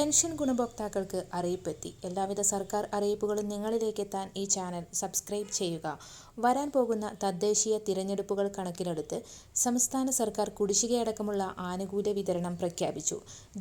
Pension ഗുണഭോക്താക്കൾക്ക് അറിയിപ്പെത്തി. എല്ലാവിധ സർക്കാർ അറിയിപ്പുകളും നിങ്ങളിലേക്ക് എത്താൻ ഈ ചാനൽ സബ്സ്ക്രൈബ് ചെയ്യുക. വരാൻ പോകുന്ന തദ്ദേശീയ തിരഞ്ഞെടുപ്പുകൾ കണക്കിലെടുത്ത് സംസ്ഥാന സർക്കാർ കുടിശ്ശികയടക്കമുള്ള ആനുകൂല്യ വിതരണം പ്രഖ്യാപിച്ചു.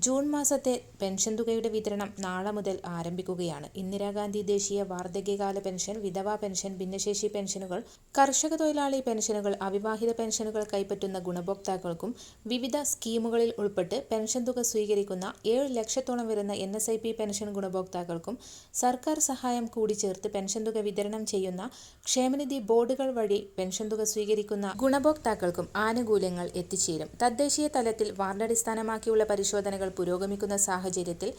ജൂൺ മാസത്തെ പെൻഷൻ തുകയുടെ വിതരണം നാളെ മുതൽ ആരംഭിക്കുകയാണ്. ഇന്ദിരാഗാന്ധി ദേശീയ വാർദ്ധക്യകാല പെൻഷൻ വിധവാ പെൻഷൻ ഭിന്നശേഷി പെൻഷനുകൾ കർഷക തൊഴിലാളി പെൻഷനുകൾ അവിവാഹിത പെൻഷനുകൾ കൈപ്പറ്റുന്ന ഗുണഭോക്താക്കൾക്കും വിവിധ സ്കീമുകളിൽ ഉൾപ്പെട്ട് പെൻഷൻ തുക സ്വീകരിക്കുന്ന ഏഴ് ലക്ഷത്തോളം വരുന്ന N S I P pension ഗുണഭോക്താക്കൾക്കും സർക്കാർ സഹായം കൂടി ചേർത്ത് പെൻഷൻ തുക വിതരണം ചെയ്യുന്ന ക്ഷേമനിധി ബോർഡുകൾ വഴി പെൻഷൻ തുക സ്വീകരിക്കുന്ന ഗുണഭോക്താക്കൾക്കും ആനുകൂല്യങ്ങൾ എത്തിച്ചേരും. തദ്ദേശീയ തലത്തിൽ വാർഡടിസ്ഥാനമാക്കിയുള്ള പരിശോധനകൾ പുരോഗമിക്കുന്ന സാഹചര്യത്തിൽ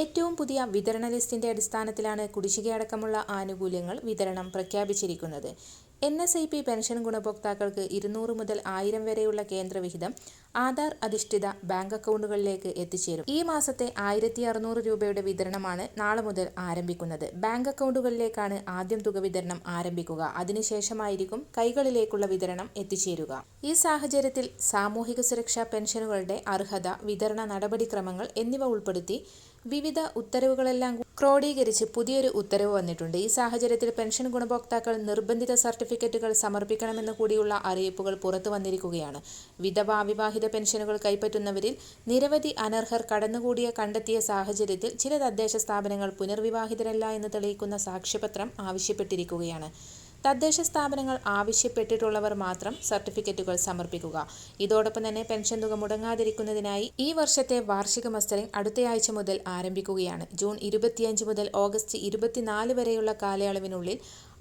ഏറ്റവും പുതിയ വിതരണ ലിസ്റ്റിന്റെ അടിസ്ഥാനത്തിലാണ് കുടിശ്ശികയടക്കമുള്ള ആനുകൂല്യങ്ങൾ വിതരണം പ്രഖ്യാപിച്ചിരിക്കുന്നത്. N S I P pension ഗുണഭോക്താക്കൾക്ക് ഇരുന്നൂറ് മുതൽ ആയിരം വരെയുള്ള കേന്ദ്രവിഹിതം ആധാർ അധിഷ്ഠിത ബാങ്ക് അക്കൗണ്ടുകളിലേക്ക് എത്തിച്ചേരും. ഈ മാസത്തെ ആയിരത്തി അറുന്നൂറ് രൂപയുടെ വിതരണമാണ് നാളെ മുതൽ ആരംഭിക്കുന്നത്. ബാങ്ക് അക്കൗണ്ടുകളിലേക്കാണ് ആദ്യം തുക വിതരണം ആരംഭിക്കുക. അതിനുശേഷമായിരിക്കും കൈകളിലേക്കുള്ള വിതരണം എത്തിച്ചേരുക. ഈ സാഹചര്യത്തിൽ സാമൂഹിക സുരക്ഷാ പെൻഷനുകളുടെ അർഹത വിതരണ നടപടിക്രമങ്ങൾ എന്നിവ ഉൾപ്പെടുത്തി വിവിധ ഉത്തരവുകളെല്ലാം ക്രോഡീകരിച്ച് പുതിയൊരു ഉത്തരവ് വന്നിട്ടുണ്ട്. ഈ സാഹചര്യത്തിൽ പെൻഷൻ ഗുണഭോക്താക്കൾ നിർബന്ധിത സർട്ടിഫിക്കറ്റുകൾ സമർപ്പിക്കണമെന്ന് കൂടിയുള്ള അറിയിപ്പുകൾ പുറത്തു വന്നിരിക്കുകയാണ്. വിധവ അവിവാഹിത പെൻഷനുകൾ കൈപ്പറ്റുന്നവരിൽ നിരവധി അനർഹർ കടന്നുകൂടിയ കണ്ടെത്തിയ സാഹചര്യത്തിൽ ചില തദ്ദേശ സ്ഥാപനങ്ങൾ പുനർവിവാഹിതരല്ല എന്ന് തെളിയിക്കുന്ന സാക്ഷ്യപത്രം ആവശ്യപ്പെട്ടിരിക്കുകയാണ്. തദ്ദേശ സ്ഥാപനങ്ങൾ ആവശ്യപ്പെട്ടിട്ടുള്ളവർ മാത്രം സർട്ടിഫിക്കറ്റുകൾ സമർപ്പിക്കുക. ഇതോടൊപ്പം തന്നെ പെൻഷൻ തുക മുടങ്ങാതിരിക്കുന്നതിനായി ഈ വർഷത്തെ വാർഷിക മസ്റ്ററിംഗ് അടുത്തയാഴ്ച മുതൽ ആരംഭിക്കുകയാണ്. ജൂൺ ഇരുപത്തിയഞ്ച് മുതൽ ഓഗസ്റ്റ് ഇരുപത്തിനാല് വരെയുള്ള കാലയളവിനുള്ളിൽ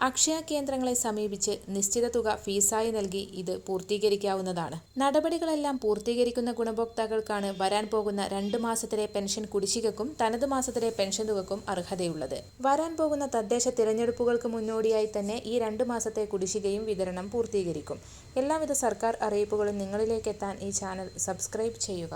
അക്ഷയ കേന്ദ്രങ്ങളെ സമീപിച്ച് നിശ്ചിത തുക ഫീസായി നൽകി ഇത് പൂർത്തീകരിക്കാവുന്നതാണ്. നടപടികളെല്ലാം പൂർത്തീകരിക്കുന്ന ഗുണഭോക്താക്കൾക്കാണ് വരാൻ പോകുന്ന രണ്ട് മാസത്തിലെ പെൻഷൻ കുടിശ്ശികക്കും തനത് മാസത്തിലെ പെൻഷൻ തുകക്കും അർഹതയുള്ളത്. വരാൻ പോകുന്ന തദ്ദേശ തിരഞ്ഞെടുപ്പുകൾക്ക് മുന്നോടിയായി തന്നെ ഈ രണ്ട് മാസത്തെ കുടിശ്ശികയും വിതരണം പൂർത്തീകരിക്കും. എല്ലാവിധ സർക്കാർ അറിയിപ്പുകളും നിങ്ങളിലേക്ക് എത്താൻ ഈ ചാനൽ സബ്സ്ക്രൈബ് ചെയ്യുക.